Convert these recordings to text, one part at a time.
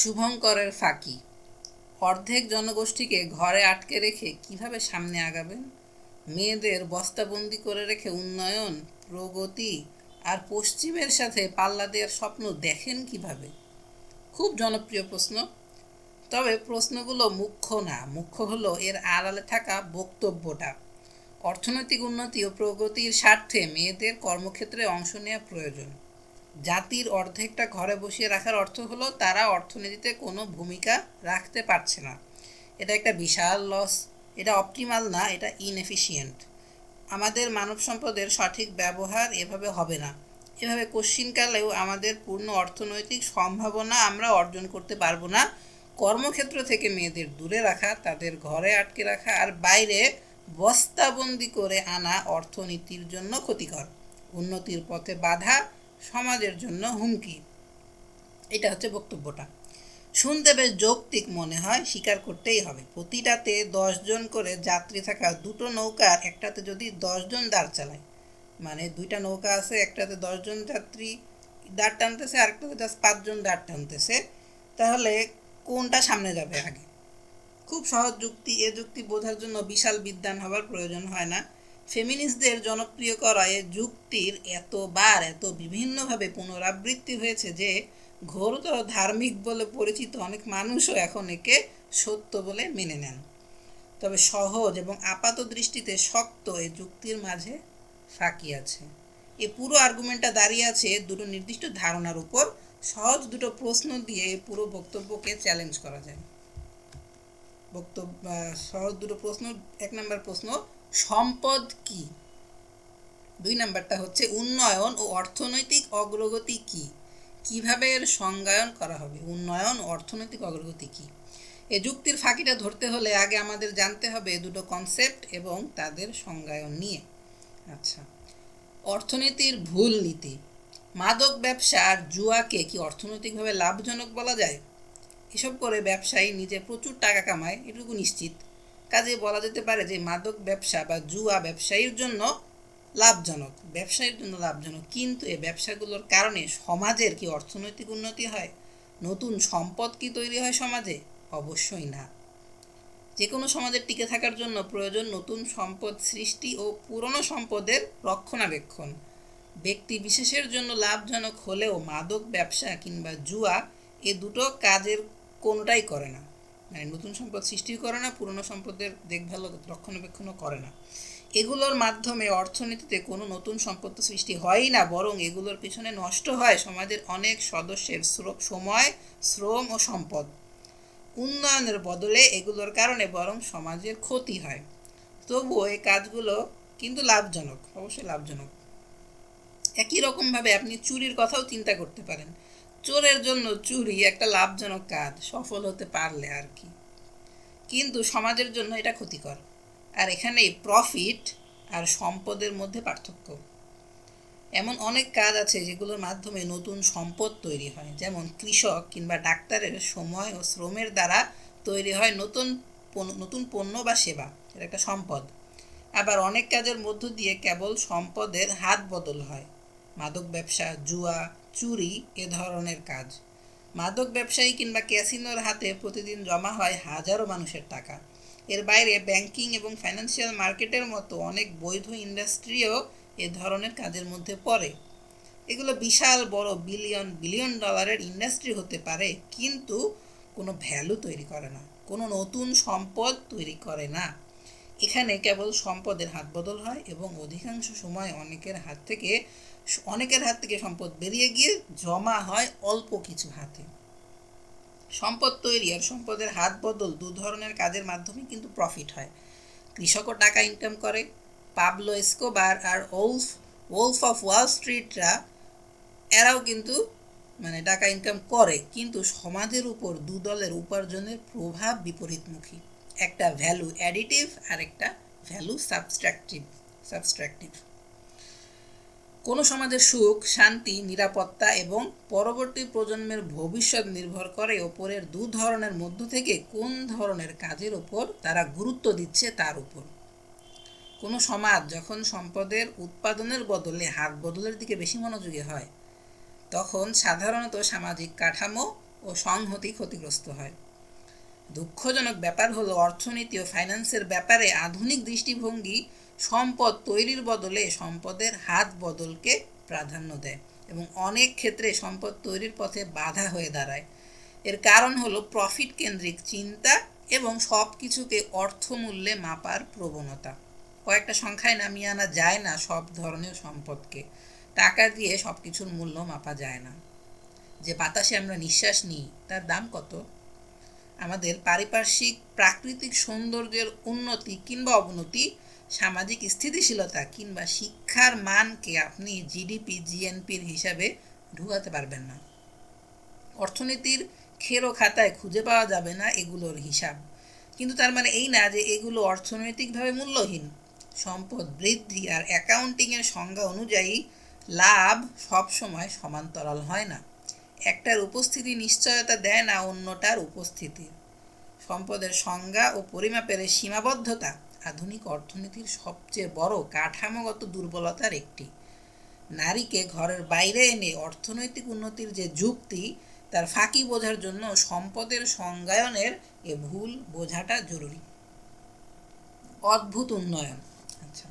শুভঙ্করের ফাঁকি। অর্ধেক জনগোষ্ঠীকে ঘরে আটকে রেখে কীভাবে সামনে আগাবেন মেয়েদের বস্তাবন্দি করে রেখে উন্নয়ন, প্রগতি আর পশ্চিমের সাথে পাল্লা দেওয়ার স্বপ্ন দেখেন কীভাবে? খুব জনপ্রিয় প্রশ্ন। তবে প্রশ্নগুলো মুখ্য না, মুখ্য হলো এর আড়ালে থাকা বক্তব্যটা। অর্থনৈতিক উন্নতি ও প্রগতির স্বার্থে মেয়েদের কর্মক্ষেত্রে অংশ নেওয়া প্রয়োজন। জাতির অর্ধেকটা ঘরে বসিয়ে রাখার অর্থ হলো তারা অর্থনীতিতে কোনো ভূমিকা রাখতে পারছে না। এটা একটা বিশাল লস এটা অপটিমাল না, এটা ইনএফিসিয়েন্ট আমাদের মানব সম্পদের সঠিক ব্যবহার এভাবে হবে না। এভাবে কশ্চিনকালেও আমাদের পূর্ণ অর্থনৈতিক সম্ভাবনা আমরা অর্জন করতে পারব না। কর্মক্ষেত্র থেকে মেয়েদের দূরে রাখা, তাদের ঘরে আটকে রাখা আর বাইরে বস্তাবন্দি করে আনা অর্থনীতির জন্য ক্ষতিকর। উন্নতির পথে বাধা সমাজের জন্য হুমকি। এটা হচ্ছে বক্তব্যটা। শুনতে বেশ যৌক্তিক মনে হয়, স্বীকার করতেই হবে। প্রতিটাতে দশজন করে যাত্রী থাকা দুটো নৌকার একটাতে যদি দশজন দাঁড় চালায় মানে দুইটা নৌকা আছে, একটাতে দশজন যাত্রী দাঁড় টানতেছে, আরেকটাতে জাস্ট পাঁচজন দাঁড় টানতেছে, তাহলে কোনটা সামনে যাবে আগে? খুব সহজ যুক্তি, এ যুক্তি বোঝার জন্য বিশাল বিদ্যান হবার প্রয়োজন হয় না। ফেমিনিস্টদের জনপ্রিয় করা এ যুক্তির এতবার এত বিভিন্নভাবে পুনরাবৃত্তি হয়েছে যে ঘোরতর ধার্মিক বলে পরিচিত অনেক মানুষও এখন একে সত্য বলে মেনে নেন। তবে সহজ এবং আপাত দৃষ্টিতে শক্ত এ যুক্তির মাঝে ফাঁকি আছে। এ পুরো আর্গুমেন্টটা দাঁড়িয়ে আছে দুটো নির্দিষ্ট ধারণার উপর। সহজ দুটো প্রশ্ন দিয়ে এই পুরো বক্তব্যকে চ্যালেঞ্জ করা যায়। বক্তব্য সহজ দুটো প্রশ্ন, এক নম্বর প্রশ্ন সম্পদ কি? দুই নাম্বারটা হচ্ছে উন্নয়ন ও অর্থনৈতিক অগ্রগতি কি? কীভাবে এর সংজ্ঞায়ন করা হবে? উন্নয়ন অর্থনৈতিক অগ্রগতি কি? এ যুক্তির ফাঁকিটা ধরতে হলে আগে আমাদের জানতে হবে দুটো কনসেপ্ট এবং তাদের সংজ্ঞায়ন নিয়ে। আচ্ছা অর্থনীতির ভুল নীতি। মাদক ব্যবসা আর জুয়াকে কি অর্থনৈতিকভাবে লাভজনক বলা যায়? এসব করে ব্যবসায়ী নিজে প্রচুর টাকা কামায়, এটুকু নিশ্চিত। কাজে বলা যেতে পারে যে মাদক ব্যবসা বা জুয়া ব্যবসায়ীর জন্য লাভজনক। ব্যবসায়ীর জন্য লাভজনক। কিন্তু এই ব্যবসাগুলোর কারণে সমাজের কি অর্থনৈতিক উন্নতি হয়? নতুন সম্পদ কি তৈরি হয় সমাজে? অবশ্যই না। যে কোনো সমাজের টিকে থাকার জন্য প্রয়োজন নতুন সম্পদ সৃষ্টি ও পুরনো সম্পদের রক্ষণাবেক্ষণ। ব্যক্তি বিশেষের জন্য লাভজনক হলেও মাদক ব্যবসা কিংবা জুয়া এ দুটো কাজের কোনোটাই করে না। মানে নতুন সম্পদ সৃষ্টি করে না, পুরনো সম্পদের দেখভাল রক্ষণাবেক্ষণও করে না। এগুলোর মাধ্যমে অর্থনীতিতে কোনো নতুন সম্পদ সৃষ্টি হয়ই না, বরং এগুলোর পিছনে নষ্ট হয় সমাজের অনেক সদস্যের সময়, শ্রম ও সম্পদ। উন্নয়নের বদলে এগুলোর কারণে বরং সমাজের ক্ষতি হয়। তবুও এই কাজগুলো কিন্তু লাভজনক, অবশ্যই লাভজনক। একই রকমভাবে আপনি চুরির কথাও চিন্তা করতে পারেন। চোরের জন্য চুরি একটা লাভজনক কাজ, সফল হতে পারলে আর কি। কিন্তু সমাজের জন্য এটা ক্ষতিকর। আর এখানে প্রফিট আর সম্পদের মধ্যে পার্থক্য। এমন অনেক কাজ আছে যেগুলোর মাধ্যমে নতুন সম্পদ তৈরি হয়। যেমন কৃষক কিংবা ডাক্তারের সময় ও শ্রমের দ্বারা তৈরি হয় নতুন নতুন পণ্য বা সেবা। এটা একটা সম্পদ। আবার অনেক কাজের মধ্য দিয়ে কেবল সম্পদের হাত বদল হয়। মাদক ব্যবসা, জুয়া, চুরি এ ধরনের কাজ। মাদক ব্যবসায়ী কিংবা ক্যাসিনোর হাতে প্রতিদিন জমা হয় হাজারো মানুষের টাকা। এর বাইরে ব্যাংকিং এবং ফাইন্যান্সিয়াল মার্কেটের মতো অনেক বৈধ ইন্ডাস্ট্রিও এ ধরনের কাজের মধ্যে পড়ে। এগুলো বিশাল, বড় বিলিয়ন বিলিয়ন ডলারের ইন্ডাস্ট্রি হতে পারে, কিন্তু কোনো ভ্যালু তৈরি করে না, কোনো নতুন সম্পদ তৈরি করে না। এখানে কেবল সম্পদের হাত বদল হয় এবং অধিকাংশ সময় অনেকের হাত থেকে অনেকের হাত থেকে সম্পদ বেরিয়ে গিয়ে জমা হয় অল্প কিছু হাতে। সম্পদ তৈরি আর সম্পদের হাত বদল দু ধরনের কাজের মাধ্যমে কিন্তু প্রফিট হয়। কৃষকও টাকা ইনকাম করে। পাবলো এসকোবার আর ওলফ ওলফ অফ ওয়াল স্ট্রিটরা এরাও কিন্তু মানে টাকা ইনকাম করে, কিন্তু সমাজের উপর দু দলের উপার্জনের প্রভাব বিপরীতমুখী। একটা ভ্যালু অ্যাডিটিভ আর একটা ভ্যালু সাবস্ট্রাকটিভ সাবস্ট্রাকটিভ কোনো সমাজের সুখ, শান্তি, নিরাপত্তা এবং পরবর্তী প্রজন্মের ভবিষ্যৎ নির্ভর করে ওপরের দু ধরনের মধ্য থেকে কোন ধরনের কাজের ওপর তারা গুরুত্ব দিচ্ছে তার উপর। কোনো সমাজ যখন সম্পদের উৎপাদনের বদলে হাত বদলের দিকে বেশি মনোযোগী হয়, তখন সাধারণত সামাজিক কাঠামো ও সংহতি ক্ষতিগ্রস্ত হয়। দুঃখজনক ব্যাপার হলো অর্থনীতি ও ফাইন্যান্সের ব্যাপারে আধুনিক দৃষ্টিভঙ্গি সম্পদ তৈরির বদলে সম্পদের হাত বদলকে প্রাধান্য দেয় এবং অনেক ক্ষেত্রে সম্পদ তৈরির পথে বাধা হয়ে দাঁড়ায়। এর কারণ হলো প্রফিট কেন্দ্রিক চিন্তা এবং সব কিছুকে অর্থমূল্যে মাপার প্রবণতা। কয়েকটা সংখ্যায় নামিয়ে আনা যায় না সব ধরনের সম্পদকে। টাকা দিয়ে সব কিছুর মূল্য মাপা যায় না। যে বাতাসে আমরা নিঃশ্বাস নিই, তার দাম কত? আমাদের পারিপার্শ্বিক, প্রাকৃতিক সৌন্দর্যের উন্নতি কিংবা অবনতি সামাজিক স্থিতিশীলতা কিংবা শিক্ষার মানকে আপনি জিডিপি জিএনপির হিসাবে ঢুকাতে পারবেন না। অর্থনীতির খেরো খাতায় খুঁজে পাওয়া যাবে না এগুলোর হিসাব। কিন্তু তার মানে এই না যে এগুলো অর্থনৈতিকভাবে মূল্যহীন। সম্পদ বৃদ্ধি আর অ্যাকাউন্টিংয়ের সংজ্ঞা অনুযায়ী লাভ সবসময় সমান্তরাল হয় না। একটার উপস্থিতি নিশ্চয়তা দেয় না অন্যটার উপস্থিতি। সম্পদের সংজ্ঞা ও পরিমাপের সীমাবদ্ধতা আধুনিক অর্থনীতির সবচেয়ে বড় কাঠামোগত দুর্বলতার একটি। নারীকে ঘরের বাইরে এনে অর্থনৈতিক উন্নতির যে যুক্তি, তার ফাঁকি বোঝার জন্য সম্পদের সংজ্ঞায়নের এ ভুল বোঝাটা জরুরি। অদ্ভুত উন্নয়ন। আচ্ছা।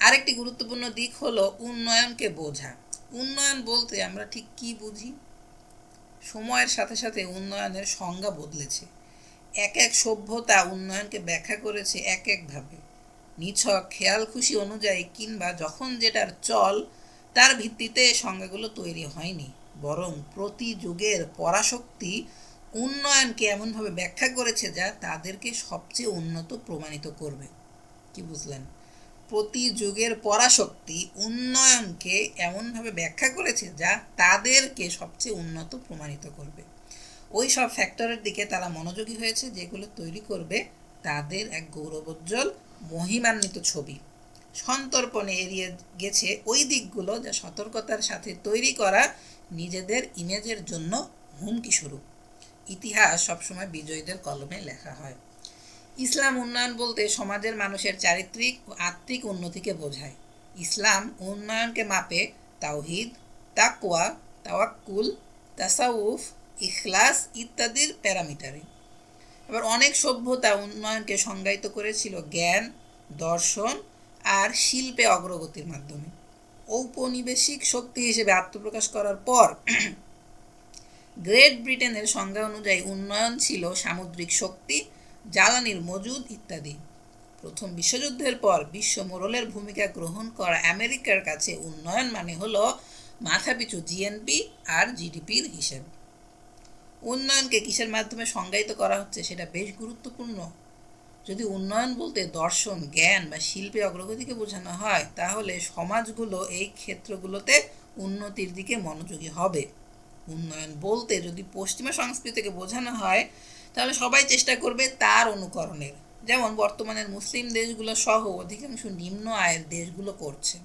আরেকটি গুরুত্বপূর্ণ দিক হলো উন্নয়নকে বোঝা। উন্নয়ন বলতে আমরা ঠিক কি বুঝি? সময়ের সাথে সাথে উন্নয়নের সংজ্ঞা বদলেছে। এক এক সভ্যতা উন্নয়নকে ব্যাখ্যা করেছে এক একভাবে নিছক খেয়াল খুশি অনুযায়ী কিংবা যখন যেটার চল, তার ভিত্তিতে সংজ্ঞাগুলো তৈরি হয়নি। বরং প্রতি যুগের পরাশক্তি উন্নয়নকে এমনভাবে ব্যাখ্যা করেছে যা তাদেরকে সবচেয়ে উন্নত প্রমাণিত করবে। কি বুঝলেন? প্রতি যুগের পরাশক্তি উন্নয়নকে এমনভাবে ব্যাখ্যা করেছে যা তাদেরকে সবচেয়ে উন্নত প্রমাণিত করবে। ওই সব ফ্যাক্টরের দিকে তারা মনোযোগী হয়েছে, যেগুলো তৈরি করবে তাদের এক গৌরবোজ্জ্বল, মহিমান্বিত ছবি। সন্তর্পণে এড়িয়ে গেছে ওই দিকগুলো যা সতর্কতার সাথে তৈরি করা নিজেদের ইমেজের জন্য হুমকি স্বরূপ। ইতিহাস সবসময় বিজয়ীদের কলমে লেখা হয়। ইসলাম উন্নয়ন বলতে সমাজের মানুষের চারিত্রিক ও আত্মিক উন্নতিকে বোঝায়। ইসলাম উন্নয়নকে মাপে তাওহিদ তাকুয়া তাওয়াক্কুল, তাসাউফ ইখলাস ইত্যাদির প্যারামিটারে। এবার অনেক সভ্যতা উন্নয়নকে সংজ্ঞায়িত করেছিল জ্ঞান, দর্শন আর শিল্পে অগ্রগতির মাধ্যমে। ঔপনিবেশিক শক্তি হিসেবে আত্মপ্রকাশ করার পর গ্রেট ব্রিটেনের সংজ্ঞা অনুযায়ী উন্নয়ন ছিল সামুদ্রিক শক্তি, জ্বালানির মজুদ ইত্যাদি। প্রথম বিশ্বযুদ্ধের পর বিশ্ব মোড়লের ভূমিকা গ্রহণ করা আমেরিকার কাছে উন্নয়ন মানে হলো মাথাপিছু জিএনপি আর জিডিপির হিসেব। উন্নয়নকে কিসের মাধ্যমে সংজ্ঞায়িত করা হচ্ছে সেটা বেশ গুরুত্বপূর্ণ। যদি উন্নয়ন বলতে দর্শন, জ্ঞান বা শিল্পে অগ্রগতিকে বোঝানো হয়, তাহলে সমাজগুলো এই ক্ষেত্রগুলোতে উন্নতির দিকে মনোযোগী হবে। উন্নয়ন বলতে যদি পশ্চিমা সংস্কৃতিকে বোঝানো হয়, তাহলে সবাই চেষ্টা করবে তার অনুকরণের। যেমন বর্তমানের মুসলিম দেশগুলো সহ অধিকাংশ নিম্ন আয়ের দেশগুলো করছে।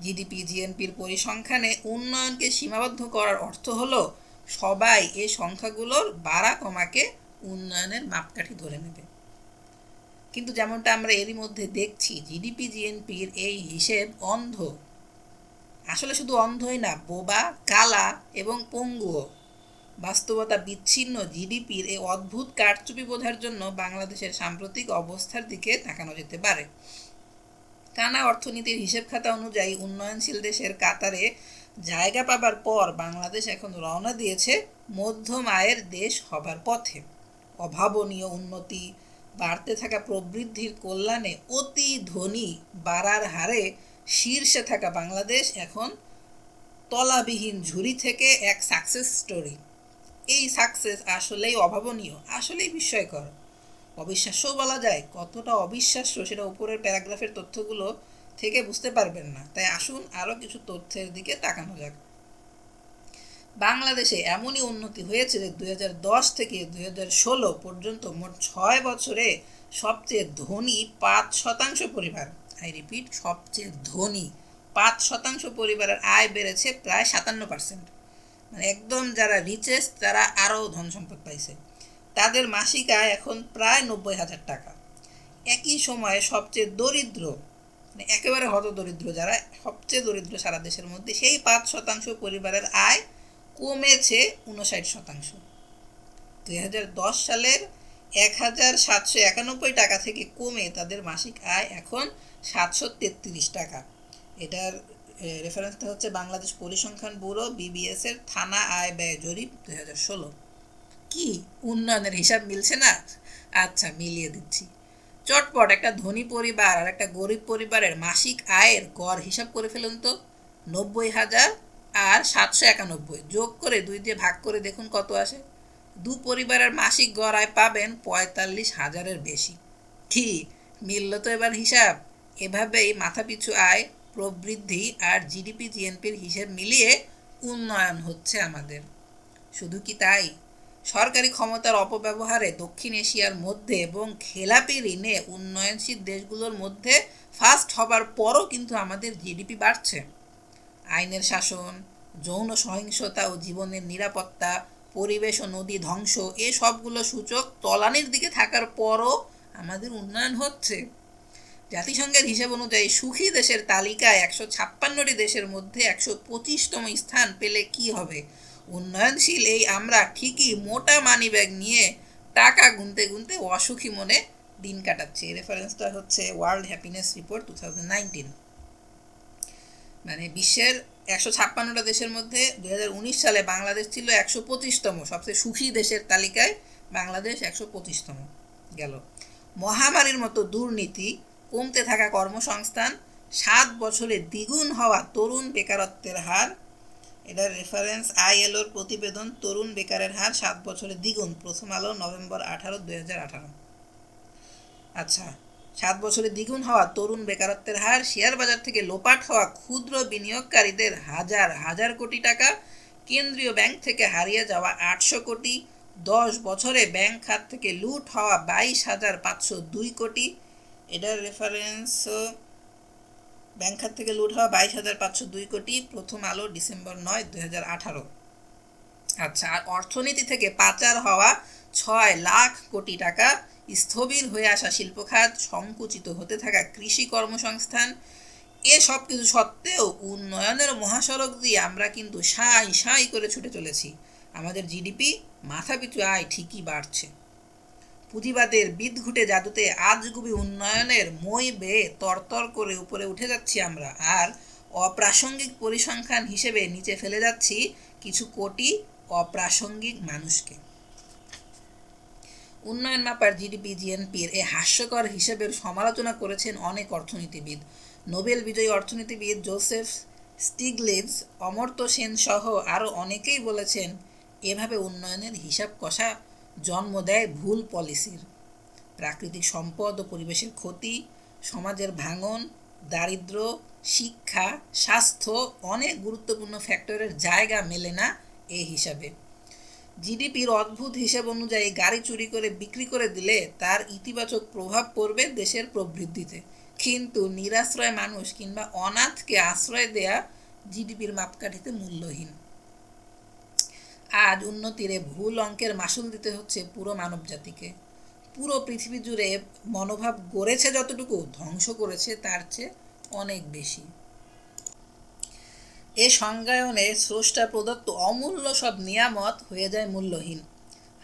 জিডিপি জিএনপির পরিসংখ্যানে উন্নয়নকে সীমাবদ্ধ করার অর্থ হলো সবাই এই সংখ্যাগুলোর বাড়া কমাকে উন্নয়নের মাপকাঠি ধরে নেবে। কিন্তু যেমনটা আমরা এরই মধ্যে দেখছি জিডিপি জিএনপির এই হিসেব অন্ধ। আসলে শুধু অন্ধই না, বোবা, কালা এবং পঙ্গুও। বাস্তবতা বিচ্ছিন্ন জিডিপির এই অদ্ভুত কারচুপি বোঝার জন্য বাংলাদেশের সাম্প্রতিক অবস্থার দিকে তাকানো যেতে পারে। টানা অর্থনীতির হিসেব খাতা অনুযায়ী উন্নয়নশীল দেশের কাতারে জায়গা পাবার পর বাংলাদেশ এখন রওনা দিয়েছে মধ্যম আয়ের দেশ হবার পথে। অভাবনীয় উন্নতি, বাড়তে থাকা প্রবৃদ্ধির কল্যাণে অতি ধনী বাড়ার হারে শীর্ষে থাকা বাংলাদেশ এখন তলাবিহীন ঝুড়ি থেকে এক সাকসেস স্টোরি এই সাকসেস আসলেই অভাবনীয়, আসলেই বিস্ময়কর। অবিশ্বাস্যও বলা যায় কতটা অবিশ্বাস্য সেটা উপরের প্যারাগ্রাফের তথ্যগুলো থেকে বুঝতে পারবেন না। তাই আসুন আরও কিছু তথ্যের দিকে তাকানো যাক। বাংলাদেশে এমনই উন্নতি হয়েছে যে দু হাজার দশ থেকে দুই হাজার ষোলো পর্যন্ত মোট ছয় বছরে সবচেয়ে ধনী পাঁচ শতাংশ পরিবার। আই রিপিট, সবচেয়ে ধনী পাঁচ শতাংশ পরিবারের আয় বেড়েছে প্রায় সাতান্ন পার্সেন্ট। মানে একদম যারা রিচেস্ট তারা আরও ধন সম্পদ পাইছে। তাদের মাসিক আয় এখন প্রায় নব্বই হাজার টাকা। একই সময়ে সবচেয়ে দরিদ্র মানে একেবারে হত দরিদ্র যারা, সবচেয়ে দরিদ্র সারা দেশের মধ্যে, সেই পাঁচ শতাংশ পরিবারের আয় কমেছে উনষাট শতাংশ। দুই হাজার দশ সালের এক হাজার সাতশো একানব্বই টাকা থেকে কমে তাদের মাসিক আয় এখন সাতশো তেত্রিশ টাকা। এটার রেফারেন্সটা হচ্ছে বাংলাদেশ পরিসংখ্যান ব্যুরো বিবিএস এর থানা আয় ব্যয় জরিপ দুই হাজার ষোলো। কি? উন্নয়নের হিসাব মিলছে না? আচ্ছা মিলিয়ে দিচ্ছি। চটপট একটা ধনী পরিবার আর একটা গরিব পরিবারের মাসিক আয়ের গড় হিসাব করে ফেলুন তো। নব্বই হাজার আর সাতশো একানব্বই। যোগ করে দুই দিয়ে ভাগ করে দেখুন কত আসে। দু পরিবারের মাসিক গড় আয় পাবেন পঁয়তাল্লিশ হাজারের বেশি। কি? মিলল তো এবার হিসাব। এভাবেই মাথাপিছু আয়, প্রবৃদ্ধি আর জিডিপি, জিএনপির হিসেব মিলিয়ে উন্নয়ন হচ্ছে আমাদের। শুধু কি তাই? সরকারি ক্ষমতার অপব্যবহারে দক্ষিণ এশিয়ার মধ্যে এবং খেলাপি ঋণে উন্নয়নশীল দেশগুলোর মধ্যে ফার্স্ট হবার পরও কিন্তু আমাদের জিডিপি বাড়ছে। আইনের শাসন, যৌন সহিংসতা ও জীবনের নিরাপত্তা, পরিবেশ ও নদী ধ্বংস, এ সবগুলো সূচক তলানির দিকে থাকার পরও আমাদের উন্নয়ন হচ্ছে। জাতিসংঘের হিসেব অনুযায়ী সুখী দেশের তালিকায় একশো ছাপ্পান্নটি দেশের মধ্যে একশো পঁচিশতম স্থান পেলে কি হবে? উন্নয়নশীল এই আমরা ঠিকই মোটা মানি ব্যাগ নিয়ে টাকা গুনতে গুনতে অসুখী মনে দিন কাটাচ্ছি। রেফারেন্সটা হচ্ছে ওয়ার্ল্ড হ্যাপিনেস রিপোর্ট টু মানে বিশ্বের একশো ছাপ্পান্নটা দেশের মধ্যে দুই হাজার উনিশ সালে বাংলাদেশ ছিল একশো পঁচিশতম। সবচেয়ে সুখী দেশের তালিকায় বাংলাদেশ একশো পঁচিশতম গেল। মহামারীর মতো দুর্নীতি, কমতে থাকা কর্মসংস্থান, সাত বছরে দ্বিগুণ হওয়া তরুণ বেকারত্বের হার এটার রেফারেন্স আইএলওর প্রতিবেদন তরুণ বেকারের হার সাত বছরে দ্বিগুণ, প্রথম আলো নভেম্বর আঠারো, দুই আচ্ছা সাত বছরে দ্বিগুণ হওয়া তরুণ বেকারত্বের হার, শেয়ার বাজার থেকে লোপাট হওয়া ক্ষুদ্র বিনিয়োগকারীদের হাজার হাজার কোটি টাকা। কেন্দ্রীয় ব্যাংক থেকে হারিয়ে যাওয়া আটশো কোটি। দশ বছরে ব্যাংক খাত থেকে লুট হওয়া বাইশ হাজার পাঁচশো দুই কোটি। এটার রেফারেন্স ব্যাংক খাত থেকে লুট হওয়া বাইশ হাজার পাঁচশো দুই কোটি, প্রথম আলো ডিসেম্বর নয়, দুই হাজার আঠারো। আচ্ছা আর অর্থনীতি থেকে পাচার হওয়া ছয় লাখ কোটি টাকা স্থবির হয়ে আসা শিল্প খাত সংকুচিত হতে থাকা কৃষি কর্মসংস্থান, এ সব কিছু সত্ত্বেও উন্নয়নের মহাসড়ক দিয়ে আমরা কিন্তু সাই সাই করে ছুটে চলেছি। আমাদের জিডিপি মাথাপিছু আয় ঠিকই বাড়ছে। পুঁজিবাদের বিদঘুটে জাদুতে আজগুবি উন্নয়নের মই বেয়ে তরতর করে উপরে উঠে যাচ্ছি আমরা। আর অপ্রাসঙ্গিক পরিসংখ্যান হিসেবে নিচে ফেলে যাচ্ছি কিছু কোটি অপ্রাসঙ্গিক মানুষকে। উন্নয়ন মাপার জিডিপি, জিএনপির এই হাস্যকর হিসেবের সমালোচনা করেছেন অনেক অর্থনীতিবিদ। নোবেল বিজয়ী অর্থনীতিবিদ জোসেফ স্টিগলিটস অমর্ত্য সেন সহ আরও অনেকেই বলেছেন, এভাবে উন্নয়নের হিসাব কষা জন্ম দেয় ভুল পলিসির প্রাকৃতিক সম্পদ ও পরিবেশের ক্ষতি, সমাজের ভাঙন, দারিদ্র, শিক্ষা, স্বাস্থ্য অনেক গুরুত্বপূর্ণ ফ্যাক্টরের জায়গা মেলে না এই হিসাবে। জিডিপির অদ্ভুত হিসেব অনুযায়ী গাড়ি চুরি করে বিক্রি করে দিলে তার ইতিবাচক প্রভাব পড়বে দেশের প্রবৃদ্ধিতে। কিন্তু নিরাশ্রয় মানুষ কিংবা অনাথকে আশ্রয় দেয়া জিডিপির মাপকাঠিতে মূল্যহীন। আজ উন্নতিরে ভুল অঙ্কের মাসুল দিতে হচ্ছে পুরো মানব জাতিকে পুরো পৃথিবী জুড়ে মনোভাব গড়েছে যতটুকু, ধ্বংস করেছে তার চেয়ে অনেক বেশি। এ সংজ্ঞায়নে স্রষ্টা প্রদত্ত অমূল্য সব নিয়ামত হয়ে যায় মূল্যহীন।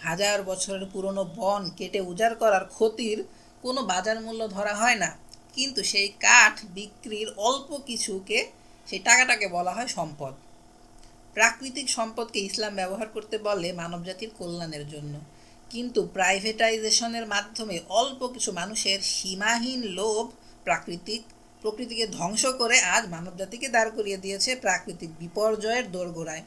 হাজার বছরের পুরনো বন কেটে উজাড় করার ক্ষতির কোনো বাজার মূল্য ধরা হয় না, কিন্তু সেই কাঠ বিক্রির অল্প কিছুকে, সেই টাকাটাকে বলা হয় সম্পদ। প্রাকৃতিক সম্পদকে ইসলাম ব্যবহার করতে বলে মানবজাতির কল্যাণের জন্য। কিন্তু প্রাইভেটাইজেশনের মাধ্যমে অল্প কিছু মানুষের সীমাহীন লোভ প্রাকৃতিক, প্রকৃতিকে ধ্বংস করে আজ মানবজাতিকে দাঁড় করিয়ে দিয়েছে প্রাকৃতিক বিপর্যয়ের দোরগোড়ায়।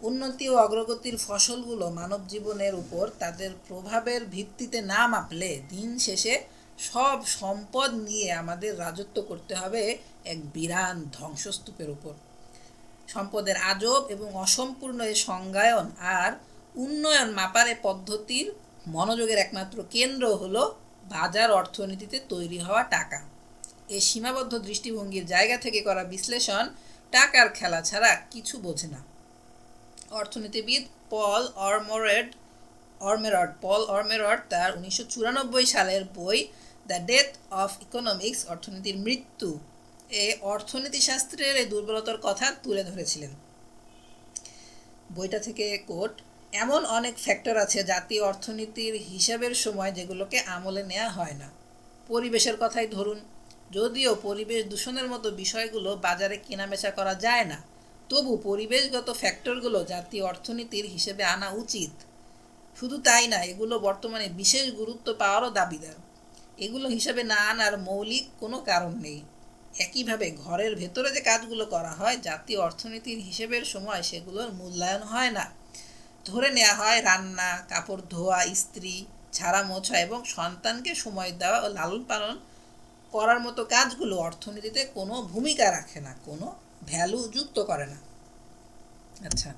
উন্নতি ও অগ্রগতির ফসলগুলো মানব জীবনের উপর তাদের প্রভাবের ভিত্তিতে না মাপলে দিন শেষে সব সম্পদ নিয়ে আমাদের রাজত্ব করতে হবে এক বিরান ধ্বংসস্তূপের উপর। সম্পদের আজব এবং অসম্পূর্ণ এ সংজ্ঞায়ন আর উন্নয়ন মাপারে পদ্ধতির মনোযোগের একমাত্র কেন্দ্র হলো বাজার অর্থনীতিতে তৈরি হওয়া টাকা। এই সীমাবদ্ধ দৃষ্টিভঙ্গির জায়গা থেকে করা বিশ্লেষণ টাকার খেলা ছাড়া কিছু বোঝে না। অর্থনীতিবিদ পল অরমোরেড অরমেরড পল অরমেরড তার উনিশশো চুরানব্বই সালের বই দ্য ডেথ অফ ইকোনমিক্স, অর্থনীতির মৃত্যু এ অর্থনীতিশাস্ত্রের এই দুর্বলতার কথা তুলে ধরেছিলেন। বইটা থেকে কোট, এমন অনেক ফ্যাক্টর আছে জাতীয় অর্থনীতির হিসাবের সময় যেগুলোকে আমলে নেওয়া হয় না। পরিবেশের কথাই ধরুন। যদিও পরিবেশ দূষণের মতো বিষয়গুলো বাজারে কেনাবেচা করা যায় না, তবু পরিবেশগত ফ্যাক্টরগুলো জাতীয় অর্থনীতির হিসেবে আনা উচিত। শুধু তাই না, এগুলো বর্তমানে বিশেষ গুরুত্ব পাওয়ারও দাবিদার। এগুলো হিসাবে না আনার মৌলিক কোনো কারণ নেই। একইভাবে ঘরের ভেতরে যে কাজগুলো করা হয়, জাতীয় অর্থনীতির হিসেবের সময় সেগুলোর মূল্যায়ন হয় না। ধরে নেওয়া হয় রান্না, কাপড় ধোয়া, ইস্ত্রি, ছাড়া মোছা এবং সন্তানকে সময় দেওয়া ও লালন পালন করার মতো কাজগুলো অর্থনীতিতে কোনো ভূমিকা রাখে না, কোনো ভ্যালু যুক্ত করে না। আচ্ছা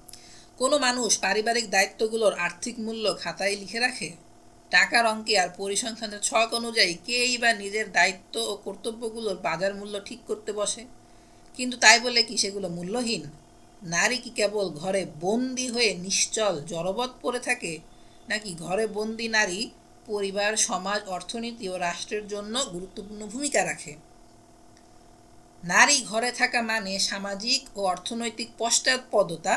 কোনো মানুষ পারিবারিক দায়িত্বগুলোর আর্থিক মূল্য খাতায় লিখে রাখে? টাকার অঙ্কে আর পরিসংখ্যানের ছক অনুযায়ী কেই বা নিজের দায়িত্ব ও কর্তব্যগুলোর বাজার মূল্য ঠিক করতে বসে? কিন্তু তাই বলে কি সেগুলো মূল্যহীন? নারী কি কেবল ঘরে বন্দি হয়ে নিশ্চল জড়বৎ পড়ে থাকে, নাকি ঘরে বন্দি নারী পরিবার, সমাজ, অর্থনীতি ও রাষ্ট্রের জন্য গুরুত্বপূর্ণ ভূমিকা রাখে? নারী ঘরে থাকা মানে সামাজিক ও অর্থনৈতিক পশ্চাৎপদতা।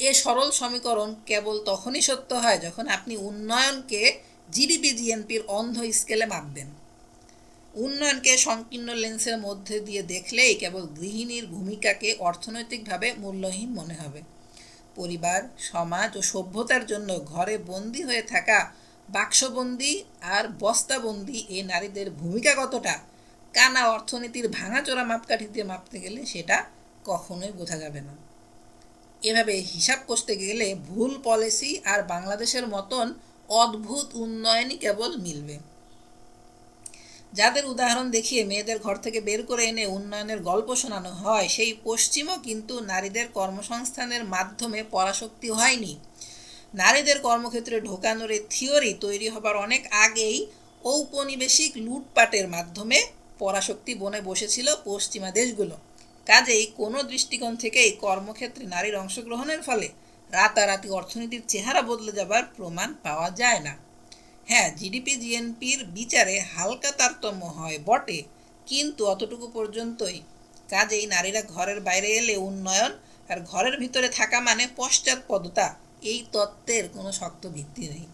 এ সরল সমীকরণ কেবল তখনই সত্য হয় যখন আপনি উন্নয়নকে জিডিপি জিএনপির অন্ধ স্কেলে মাপবেন। উন্নয়নকে সংকীর্ণ লেন্সের মধ্যে দিয়ে দেখলেই কেবল গৃহিণীর ভূমিকাকে অর্থনৈতিকভাবে মূল্যহীন মনে হবে। পরিবার, সমাজ ও সভ্যতার জন্য ঘরে বন্দি হয়ে থাকা বাক্সবন্দি আর বস্তাবন্দি এই নারীদের ভূমিকা কতটা, কানা অর্থনীতির ভাঙাচোরা মাপকাঠি দিয়ে মাপতে গেলে সেটা কখনোই বোঝা যাবে না। এভাবে হিসাব করতে গেলে ভুল পলিসি আর বাংলাদেশের মতন অদ্ভুত উন্নয়নই কেবল মিলবে। যাদের উদাহরণ দেখিয়ে মেয়েদের ঘর থেকে বের করে এনে উন্নয়নের গল্প শোনানো হয়, সেই পশ্চিমও কিন্তু নারীদের কর্মসংস্থানের মাধ্যমে পরাশক্তি হয়নি। নারীদের কর্মক্ষেত্রে ঢোকানোর এই থিওরি তৈরি হবার অনেক আগেই ঔপনিবেশিক লুটপাটের মাধ্যমে পরাশক্তি বনে বসেছিল পশ্চিমা দেশগুলো। কাজেই কোনো দৃষ্টিকোণ থেকেই কর্মক্ষেত্রে নারীর অংশগ্রহণের ফলে রাতারাতি অর্থনীতির চেহারা বদলে যাবার প্রমাণ পাওয়া যায় না। হ্যাঁ জিডিপি জিএনপির বিচারে হালকা তারতম্য হয় বটে, কিন্তু অতটুকু পর্যন্তই। কাজেই নারীরা ঘরের বাইরে এলে উন্নয়ন আর ঘরের ভিতরে থাকা মানে পশ্চাৎপদতা, এই তত্ত্বের কোনো শক্ত ভিত্তি নেই।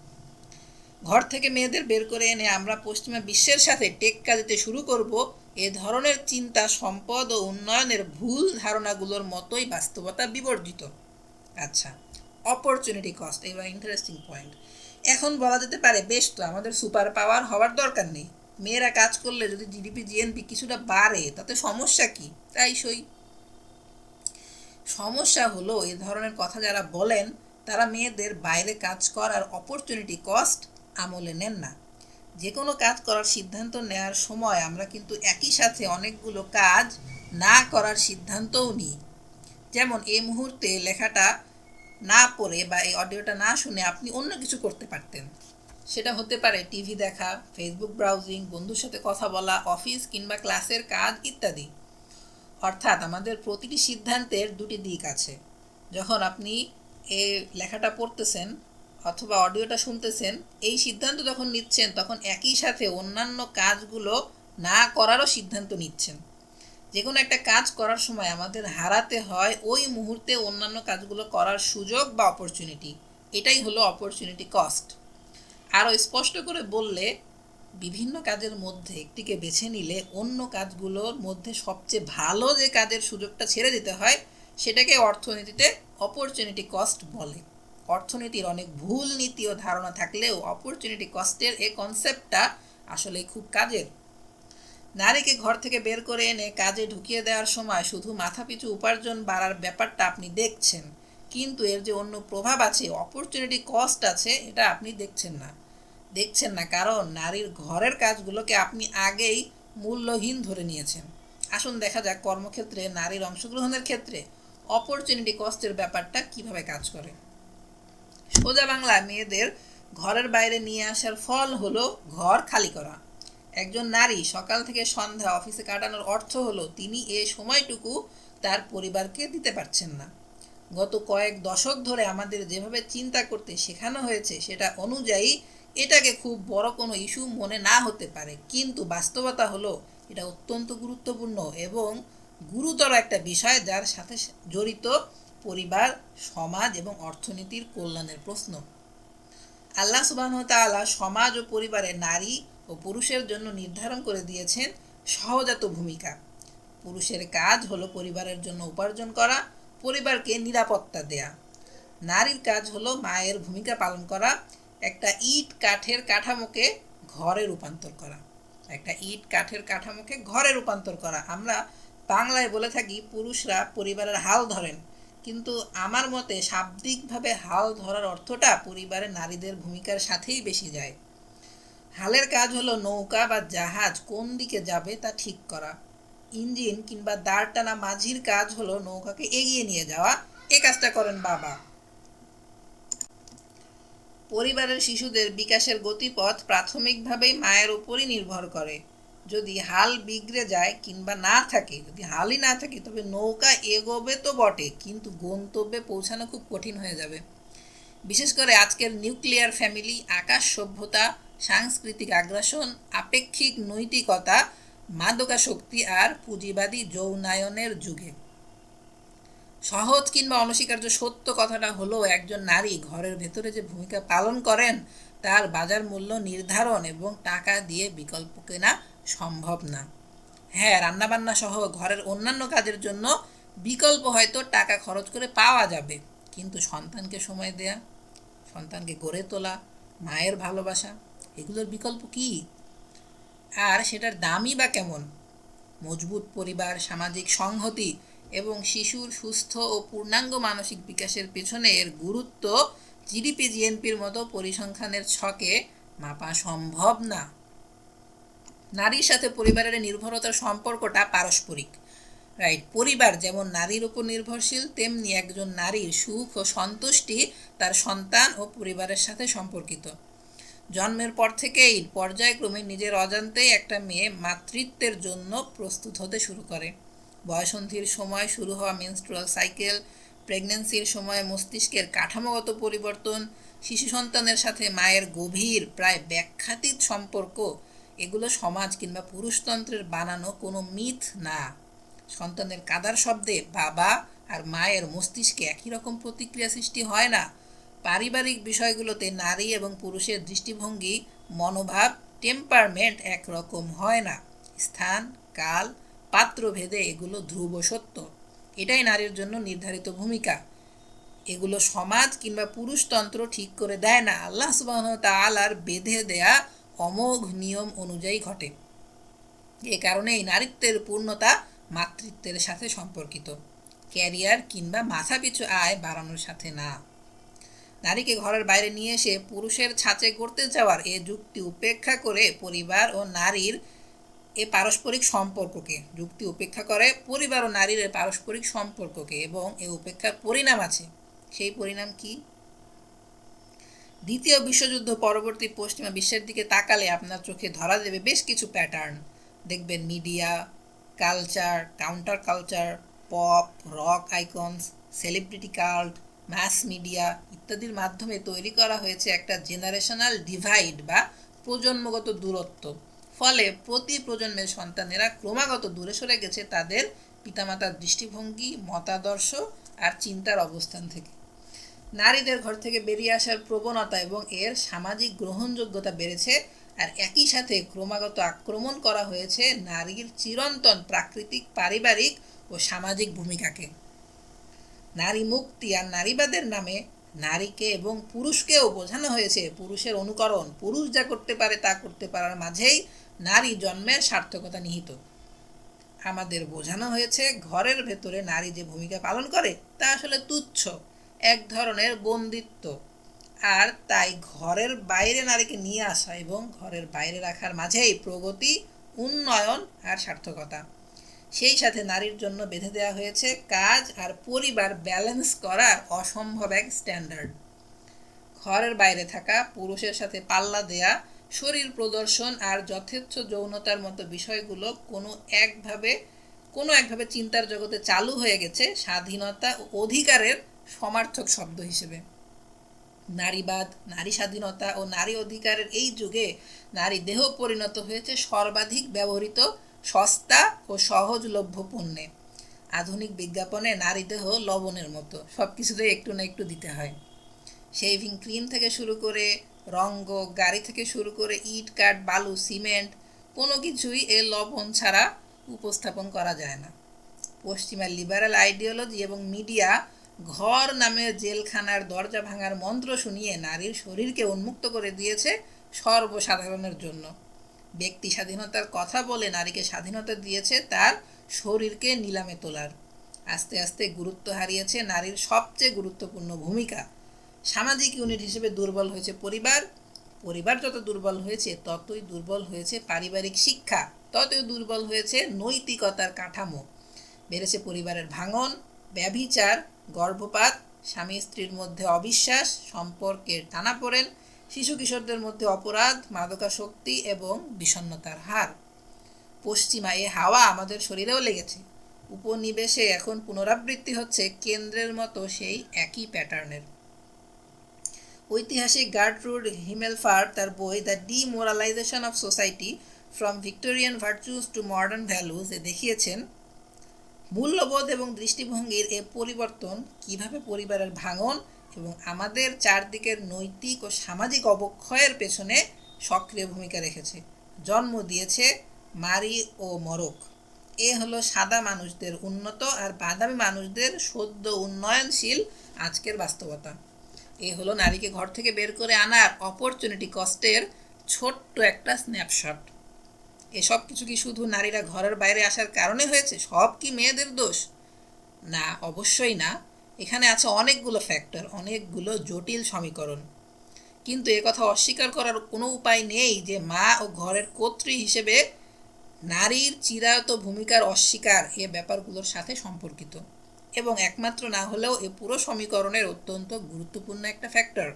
ঘর থেকে মেয়েদের বের করে এনে আমরা পশ্চিমা বিশ্বের সাথে টেক্কা দিতে শুরু করব, এ ধরনের চিন্তা, সম্পদ ও উন্নয়নের ভুল ধারণাগুলোর মতোই বাস্তবতা বিবর্জিত। আচ্ছা অপরচুনিটি কস্ট এবার ইন্টারেস্টিং পয়েন্ট এখন বলা যেতে পারে, বেশ তো আমাদের সুপার পাওয়ার হওয়ার দরকার নেই। মেয়েরা কাজ করলে যদি জিডিপি জিএনপি কিছুটা বাড়ে, তাতে সমস্যা কি? তাই সই। সমস্যা হলো, এ ধরনের কথা যারা বলেন, তারা মেয়েদের বাইরে কাজ করার অপরচুনিটি কস্ট আমলে নেন না। যে কোনো কাজ করার সিদ্ধান্ত নেওয়ার সময় আমরা কিন্তু একই সাথে অনেকগুলো কাজ না করার সিদ্ধান্তও নিই। যেমন এই মুহূর্তে লেখাটা না পড়ে বা এই অডিওটা না শুনে আপনি অন্য কিছু করতে পারতেন। সেটা হতে পারে টিভি দেখা ফেসবুক ব্রাউজিং বন্ধুর সাথে কথা বলা অফিস কিংবা ক্লাসের কাজ ইত্যাদি। অর্থাৎ আমাদের প্রতিটি সিদ্ধান্তের দুটি দিক আছে। যখন আপনি এ লেখাটা পড়তেছেন অথবা অডিওটা শুনতেছেন, এই সিদ্ধান্ত যখন নিচ্ছেন, তখন একই সাথে অন্যান্য কাজগুলো না করারও সিদ্ধান্ত নিচ্ছেন। যে কোনো একটা কাজ করার সময় আমাদের হারাতে হয় ওই মুহূর্তে অন্যান্য কাজগুলো করার সুযোগ বা অপরচুনিটি এটাই হলো অপরচুনিটি কস্ট আরও স্পষ্ট করে বললে, বিভিন্ন কাজের মধ্যে একটিকে বেছে নিলে অন্য কাজগুলোর মধ্যে সবচেয়ে ভালো যে কাজের সুযোগটা ছেড়ে দিতে হয়, সেটাকে অর্থনীতিতে অপরচুনিটি কস্ট বলে। অর্থনীতির অনেক ভুল নীতি ও ধারণা থাকলেও অপরচুনিটি কস্টের এই কনসেপ্টটা আসলে খুব কাজের। নারীকে ঘর থেকে বের করে এনে কাজে ঢুকিয়ে দেওয়ার সময় শুধু মাথাপিছু উপার্জন বাড়ার ব্যাপারটা আপনি দেখছেন। কিন্তু এর যে অন্য প্রভাব আছে অপরচুনিটি কস্ট আছে, এটা আপনি দেখছেন না। দেখছেন না কারণ নারীর ঘরের কাজগুলোকে আপনি আগেই মূল্যহীন ধরে নিয়েছেন। আসুন দেখা যাক কর্মক্ষেত্রে নারীর অংশগ্রহণের ক্ষেত্রে অপরচুনিটি কস্টের ব্যাপারটা কীভাবে কাজ করে। সোজা বাংলা, মেয়েদের ঘরের বাইরে নিয়ে আসার ফল হলো ঘর খালি করা। একজন নারী সকাল থেকে সন্ধ্যা অফিসে কাটানোর অর্থ হলো তিনি এ সময়টুকু তার পরিবারকে দিতে পারছেন না। গত কয়েক দশক ধরে আমাদের যেভাবে চিন্তা করতে শেখানো হয়েছে সেটা অনুযায়ী এটাকে খুব বড় কোনো ইস্যু মনে না হতে পারে। কিন্তু বাস্তবতা হলো এটা অত্যন্ত গুরুত্বপূর্ণ এবং গুরুতর একটা বিষয় যার সাথে জড়িত পরিবার, সমাজ এবং অর্থনীতির কল্যাণের প্রশ্ন। আল্লাহ সুবাহ সমাজ ও পরিবারে নারী ও পুরুষের জন্য নির্ধারণ করে দিয়েছেন সহজাত ভূমিকা। পুরুষের কাজ হলো পরিবারের জন্য উপার্জন করা, পরিবারকে নিরাপত্তা দেয়া। নারীর কাজ হলো মায়ের ভূমিকা পালন করা, একটা ইট কাঠের কাঠামোকে ঘরে রূপান্তর করা। একটা ইট কাঠের কাঠামোকে ঘরে রূপান্তর করা। আমরা বাংলায় বলে থাকি, পুরুষরা পরিবারের হাল ধরেন। কিন্তু আমার মতে শাব্দিকভাবে হাল ধরার অর্থটা পরিবারের নারীদের ভূমিকার সাথেই বেশি যায়। হালের কাজ হলো নৌকা বা জাহাজ কোন দিকে যাবে তা ঠিক করা। ইঞ্জিন কিংবা দাঁড় টানা মাঝির কাজ হলো নৌকাকে এগিয়ে নিয়ে যাওয়া। এ কাজটা করেন বাবা। পরিবারের শিশুদের বিকাশের গতিপথ প্রাথমিকভাবেই মায়ের উপরই নির্ভর করে। যদি হাল বিগড়ে যায় কিংবা না থাকে, যদি হালই না থাকে তবে নৌকা এগোবে তো বটে, কিন্তু গন্তব্যে পৌঁছানো খুব কঠিন হয়ে যাবে। বিশেষ করে আজকের নিউক্লিয়ার ফ্যামিলি, আকাশ সভ্যতা সাংস্কৃতিক আগ্রাসন, আপেক্ষিক নৈতিকতা মাদকাশক্তি আর পুঁজিবাদী যৌনায়নের যুগে। সহজ কিংবা অনস্বীকার্য সত্য কথাটা হলো একজন নারী ঘরের ভেতরে যে ভূমিকা পালন করেন, তার বাজার মূল্য নির্ধারণ এবং টাকা দিয়ে বিকল্প কেনা সম্ভব না। হ্যাঁ রান্নাবান্না সহ ঘরের অন্যান্য কাজের জন্য বিকল্প হয়তো টাকা খরচ করে পাওয়া যাবে, কিন্তু সন্তানকে সময় দেয়া, সন্তানকে গড়ে তোলা, মায়ের ভালোবাসা এগুলোর বিকল্প কি? আর সেটার দামই বা কেমন? মজবুত পরিবার, সামাজিক সংহতি এবং শিশুর সুস্থ ও পূর্ণাঙ্গ মানসিক বিকাশের পেছনে এর গুরুত্ব জিডিপি, জিএনপির মতো পরিসংখ্যানের ছকে মাপা সম্ভব না। নারীর সাথে পরিবারের নির্ভরতার সম্পর্কটা পারস্পরিক রাইট পরিবার যেমন নারীর উপর নির্ভরশীল, তেমনি একজন নারীর সুখ ও সন্তুষ্টি তার সন্তান ও পরিবারের সাথে সম্পর্কিত। জন্মের পর থেকেই পর্যায়ক্রমে নিজের অজান্তেই একটা মেয়ে মাতৃত্বের জন্য প্রস্তুত হতে শুরু করে। বয়সন্ধির সময় শুরু হওয়া মেনস্ট্রুয়াল সাইকেল প্রেগন্যান্সির সময় মস্তিষ্কের কাঠামোগত পরিবর্তন, শিশু সন্তানের সাথে মায়ের গভীর, প্রায় ব্যাখ্যাতীত সম্পর্ক, এগুলো সমাজ কিংবা পুরুষতন্ত্রের বানানো কোনো মিথ না। সন্তানের কাদার শব্দে বাবা আর মায়ের মস্তিষ্কে একই রকম প্রতিক্রিয়া সৃষ্টি হয় না। পারিবারিক বিষয়গুলোতে নারী এবং পুরুষের দৃষ্টিভঙ্গি, মনোভাব টেম্পারমেন্ট একরকম হয় না। স্থান, কাল, পাত্রভেদে এগুলো ধ্রুব সত্য। এটাই নারীর জন্য নির্ধারিত ভূমিকা। এগুলো সমাজ কিংবা পুরুষতন্ত্র ঠিক করে দেয় না। আল্লাহ তালার বেঁধে দেয়া অমোঘ নিয়ম অনুযায়ী ঘটে। এ কারণে এই নারীত্বের পূর্ণতা মাতৃত্বের সাথে সম্পর্কিত। ক্যারিয়ার কিংবা মাথাপিছু আয় বাড়ানোর সাথে না। নারীকে ঘরের বাইরে নিয়ে এসে পুরুষের ছাঁচে করতে যাওয়ার এ যুক্তি উপেক্ষা করে পরিবার ও নারীর এ পারস্পরিক সম্পর্ককে। যুক্তি উপেক্ষা করে পরিবার ও নারীর পারস্পরিক সম্পর্ককে এবং এ উপেক্ষার পরিণাম আছে। সেই পরিণাম কি? দ্বিতীয় বিশ্বযুদ্ধ পরবর্তী পশ্চিমা বিশ্বের দিকে তাকালে আপনার চোখে ধরা দেবে বেশ কিছু প্যাটার্ন দেখবেন media culture counter culture pop rock icons celebrity cult mass media ইত্যাদির মাধ্যমে তৈরি করা হয়েছে একটা জেনারেশনাল ডিভাইড বা প্রজন্মগত দূরত্ব। ফলে প্রতি প্রজন্মের সন্তানেরা ক্রমাগত দূরে সরে গেছে তাদের পিতামাতার দৃষ্টিভঙ্গি, মতাদর্শ আর চিন্তার অবস্থান থেকে। নারীদের ঘর থেকে বেরিয়ে আসার প্রবণতা এবং এর সামাজিক গ্রহণযোগ্যতা বেড়েছে আর একই সাথে ক্রমাগত আক্রমণ করা হয়েছে নারীর চিরন্তন প্রাকৃতিক, পারিবারিক ও সামাজিক ভূমিকাকে। নারী মুক্তি আর নারীবাদের নামে নারীকে এবং পুরুষকেও বোঝানো হয়েছে পুরুষের অনুকরণ। পুরুষ যা করতে পারে তা করতে পারার মাঝেই নারী জন্মের সার্থকতা নিহিত। আমাদের বোঝানো হয়েছে ঘরের ভেতরে নারী যে ভূমিকা পালন করে তা আসলে তুচ্ছ, এক ধরনের বন্দিত্ব। আর তাই ঘরের বাইরে নারীকে নিয়ে আসা এবং ঘরের বাইরে রাখার মাঝেই প্রগতি, উন্নয়ন আর সার্থকতা। সেই সাথে নারীর জন্য বেঁধে দেওয়া হয়েছে কাজ আর পরিবার ব্যালেন্স করার অসম্ভব এক স্ট্যান্ডার্ড ঘরের বাইরে থাকা, পুরুষের সাথে পাল্লা দেয়া, শরীর প্রদর্শন আর যথেচ্ছ যৌনতার মতো বিষয়গুলো কোনো একভাবে কোনো একভাবে চিন্তার জগতে চালু হয়ে গেছে স্বাধীনতা ও অধিকারের সমার্থক শব্দ হিসেবে। নারীবাদ, নারী স্বাধীনতা ও নারী অধিকারের এই যুগে নারী দেহ পরিণত হয়েছে সর্বাধিক ব্যবহৃত সস্তা ও সহজলভ্য পণ্যে। আধুনিক বিজ্ঞাপনে নারী দেহ লবণের মতো সব কিছুতে একটু না একটু দিতে হয়। শেভিং ক্রিম থেকে শুরু করে রঙ্গ, গাড়ি থেকে শুরু করে ইট, কাঠ, বালু, সিমেন্ট, কোনো কিছুই এ লবণ ছাড়া উপস্থাপন করা যায় না। পশ্চিমা লিবারাল আইডিওলজি এবং মিডিয়া ঘর নামের জেলখানার দরজা ভাঙার মন্ত্র শুনিয়ে নারীর শরীরকে উন্মুক্ত করে দিয়েছে সর্বসাধারণের জন্য। ব্যক্তি স্বাধীনতার কথা বলে নারীকে স্বাধীনতা দিয়েছে, তার শরীরকে নিলামে তোলার। আস্তে আস্তে গুরুত্ব হারিয়েছে নারীর সবচেয়ে গুরুত্বপূর্ণ ভূমিকা। সামাজিক ইউনিট হিসেবে দুর্বল হয়েছে পরিবার। পরিবার যত দুর্বল হয়েছে, ততই দুর্বল হয়েছে পারিবারিক শিক্ষা। ততই দুর্বল হয়েছে নৈতিকতার কাঠামো। বেড়েছে পরিবারের ভাঙন, ব্যভিচার, গর্ভপাত স্বামী স্ত্রীর মধ্যে অবিশ্বাস, সম্পর্কের টানাপোড়েন শিশু কিশোরদের মধ্যে অপরাধ, মাদকাসক্তি এবং বিষণ্ণতার হার। পশ্চিমা এ হাওয়া আমাদের শরীরেও লেগেছে। উপনিবেশে এখন পুনরাবৃত্তি হচ্ছে কেন্দ্রের মতো সেই একই প্যাটার্নের। ঐতিহাসিক গার্টরুড হিমেলফার তার বই the demoralisation of society from Victorian virtues to modern values এ দেখিয়েছেন, মূল্যবোধ এবং দৃষ্টিভঙ্গির এ পরিবর্তন কীভাবে পরিবারের ভাঙন এবং আমাদের চারদিকের নৈতিক ও সামাজিক অবক্ষয়ের পেছনে সক্রিয় ভূমিকা রেখেছে। জন্ম দিয়েছে মারি ও মরক এ হলো সাদা মানুষদের উন্নত আর বাদামি মানুষদের সদ্য উন্নয়নশীল আজকের বাস্তবতা। এ হলো নারীকে ঘর থেকে বের করে আনার অপরচুনিটি কস্টের ছোট্ট একটা স্ন্যাপশট এসব কিছু কি শুধু নারীরা ঘরের বাইরে আসার কারণে হয়েছে? সব কি মেয়েদের দোষ? না, অবশ্যই না। এখানে আছে অনেকগুলো ফ্যাক্টর অনেকগুলো জটিল সমীকরণ। কিন্তু এ কথা অস্বীকার করার কোনো উপায় নেই যে মা ও ঘরের কর্ত্রী হিসেবে নারীর চিরায়ত ভূমিকার অস্বীকার এ ব্যাপারগুলোর সাথে সম্পর্কিত। এবং একমাত্র না হলেও এ পুরো সমীকরণের অত্যন্ত গুরুত্বপূর্ণ একটা ফ্যাক্টর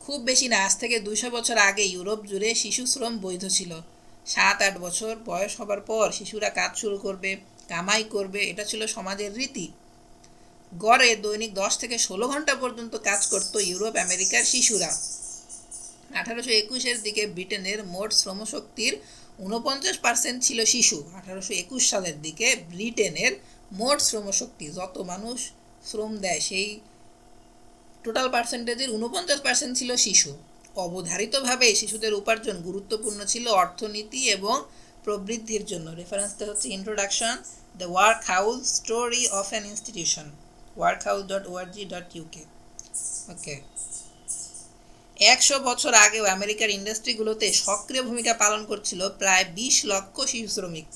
খুব বেশি না, আজ থেকে দুইশো বছর আগে ইউরোপ জুড়ে শিশু শ্রম বৈধ ছিল। সাত আট বছর বয়স হবার পর শিশুরা কাজ শুরু করবে, কামাই করবে, এটা ছিল সমাজের রীতি। গড়ে দৈনিক দশ থেকে ষোলো ঘণ্টা পর্যন্ত কাজ করত ইউরোপ আমেরিকার শিশুরা। আঠারোশো একুশের দিকে ব্রিটেনের মোট শ্রমশক্তির উনপঞ্চাশ পার্সেন্ট ছিল শিশু। আঠারোশো একুশ সালের দিকে ব্রিটেনের মোট শ্রমশক্তি, যত মানুষ শ্রম দেয়, সেই টোটাল পার্সেন্টেজের উনপঞ্চাশ পার্সেন্ট ছিল শিশু। অবধারিতভাবে শিশুদের উপার্জন গুরুত্বপূর্ণ ছিল অর্থনীতি এবং প্রবৃদ্ধির জন্য। রেফারেন্সটা হচ্ছে introduction, the workhouse story of an institution. UK okay একশো বছর আগেও আমেরিকার ইন্ডাস্ট্রিগুলোতে সক্রিয় ভূমিকা পালন করছিল প্রায় বিশ লক্ষ শিশু শ্রমিক।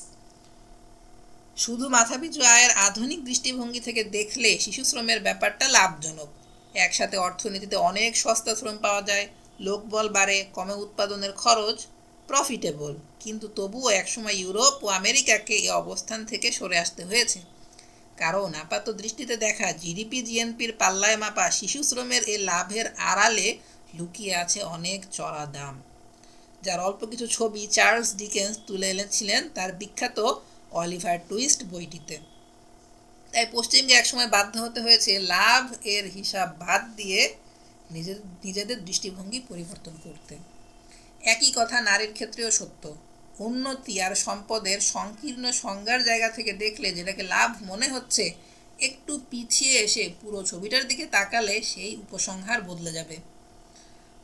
শুধু মাথাপিছু আয়ের আধুনিক দৃষ্টিভঙ্গি থেকে দেখলে শিশু শ্রমের ব্যাপারটা লাভজনক। একসাথে অর্থনীতিতে অনেক সস্তা শ্রম পাওয়া যায়, লোকবল বাড়ে, কমে উৎপাদনের খরচ প্রফিটেবল কিন্তু তবুও একসময় ইউরোপ ও আমেরিকাকে এই অবস্থান থেকে সরে আসতে হয়েছে। কারণ আপাত দৃষ্টিতে দেখা জিডিপি, জিএনপির পাল্লায় মাপা শিশু শ্রমের এ লাভের আড়ালে লুকিয়ে আছে অনেক চড়া দাম। যার অল্প কিছু ছবি চার্লস ডিকেন্স তুলে এনেছিলেন তার বিখ্যাত অলিভার টুইস্ট বইটিতে। তাই পশ্চিমকে একসময় বাধ্য হতে হয়েছে লাভ এর হিসাব বাদ দিয়ে নিজের নিজেদের দৃষ্টিভঙ্গি পরিবর্তন করতে। একই কথা নারীর ক্ষেত্রেও সত্য। উন্নতি আর সম্পদের সংকীর্ণ সংজ্ঞার জায়গা থেকে দেখলে যেটাকে লাভ মনে হচ্ছে, একটু পিছিয়ে এসে পুরো ছবিটার দিকে তাকালে সেই উপসংহার বদলে যাবে।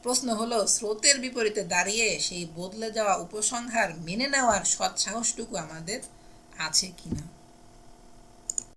প্রশ্ন হলো, স্রোতের বিপরীতে দাঁড়িয়ে সেই বদলে যাওয়া উপসংহার মেনে নেওয়ার সৎসাহসটুকু আমাদের আছে কিনা?